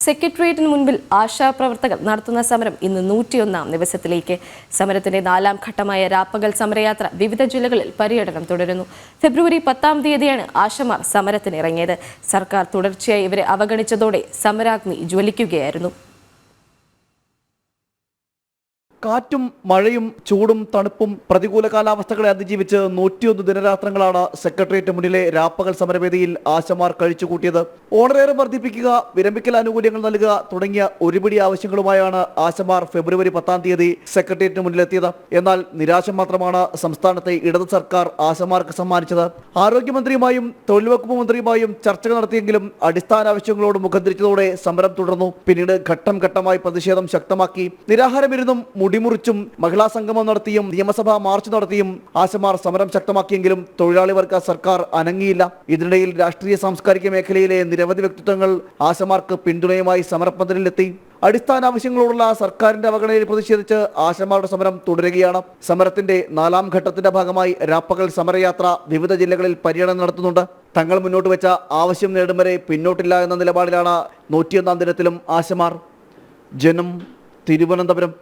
സെക്രട്ടേറിയറ്റിന് മുൻപിൽ ആശാപ്രവർത്തകർ നടത്തുന്ന സമരം ഇന്ന് നൂറ്റിയൊന്നാം ദിവസത്തിലേക്ക്. സമരത്തിന്റെ നാലാം ഘട്ടമായ രാപ്പകൽ സമരയാത്ര വിവിധ ജില്ലകളിൽ പര്യടനം തുടരുന്നു. ഫെബ്രുവരി പത്താം തീയതിയാണ് ആശമാർ സമരത്തിനിറങ്ങിയത്. സർക്കാർ തുടർച്ചയായി ഇവരെ അവഗണിച്ചതോടെ സമരാഗ്നി ജ്വലിക്കുകയായിരുന്നു. കാറ്റും മഴയും ചൂടും തണുപ്പും പ്രതികൂല കാലാവസ്ഥകളെ അതിജീവിച്ച് നൂറ്റിയൊന്ന് ദിനരാത്രങ്ങളാണ് സെക്രട്ടേറിയറ്റ് മുന്നിലെ രാപ്പകൽ സമരവേദിയിൽ ആശമാർ കഴിച്ചുകൂട്ടിയത്. ഓണറേറെ വർദ്ധിപ്പിക്കുക വിരമിക്കൽ ആനുകൂല്യങ്ങൾ നൽകുക തുടങ്ങിയ ഒരുപിടി ആവശ്യങ്ങളുമായാണ് ആശമാർ ഫെബ്രുവരി പത്താം തീയതി സെക്രട്ടേറിയറ്റിന് മുന്നിലെത്തിയത്. എന്നാൽ നിരാശ മാത്രമാണ് സംസ്ഥാനത്തെ ഇടത് സർക്കാർ ആശമാർക്ക് സമ്മാനിച്ചത്. ആരോഗ്യമന്ത്രിയുമായും തൊഴിൽ വകുപ്പ് മന്ത്രിയുമായും ചർച്ചകൾ നടത്തിയെങ്കിലും അടിസ്ഥാന ആവശ്യങ്ങളോട് മുഖം തിരിച്ചതോടെ സമരം തുടർന്നു. പിന്നീട് ഘട്ടം ഘട്ടമായി പ്രതിഷേധം ശക്തമാക്കി. നിരാഹാരമിരുന്നും മുടിമുറിച്ചും മഹിളാ സംഗമം നടത്തിയും നിയമസഭാ മാർച്ച് നടത്തിയും ആശമാർ സമരം ശക്തമാക്കിയെങ്കിലും തൊഴിലാളി വർഗ സർക്കാർ അനങ്ങിയില്ല. ഇതിനിടയിൽ രാഷ്ട്രീയ സാംസ്കാരിക മേഖലയിലെ നിരവധി വ്യക്തിത്വങ്ങൾ ആശമാർക്ക് പിന്തുണയുമായി സമരപ്പന്തലിലെത്തി. അടിസ്ഥാന ആവശ്യങ്ങളോടുള്ള സർക്കാരിന്റെ അവഗണനയിൽ പ്രതിഷേധിച്ച് ആശമാരുടെ സമരം തുടരുകയാണ്. സമരത്തിന്റെ നാലാം ഘട്ടത്തിന്റെ ഭാഗമായി രാപ്പകൽ സമരയാത്ര വിവിധ ജില്ലകളിൽ പര്യടനം നടത്തുന്നുണ്ട്. തങ്ങൾ മുന്നോട്ട് വെച്ച ആവശ്യം നേടും വരെ പിന്നോട്ടില്ല എന്ന നിലപാടിലാണ് നൂറ്റിയൊന്നാം ദിനത്തിലും ആശമാർ. ജനം തിരുവനന്തപുരം.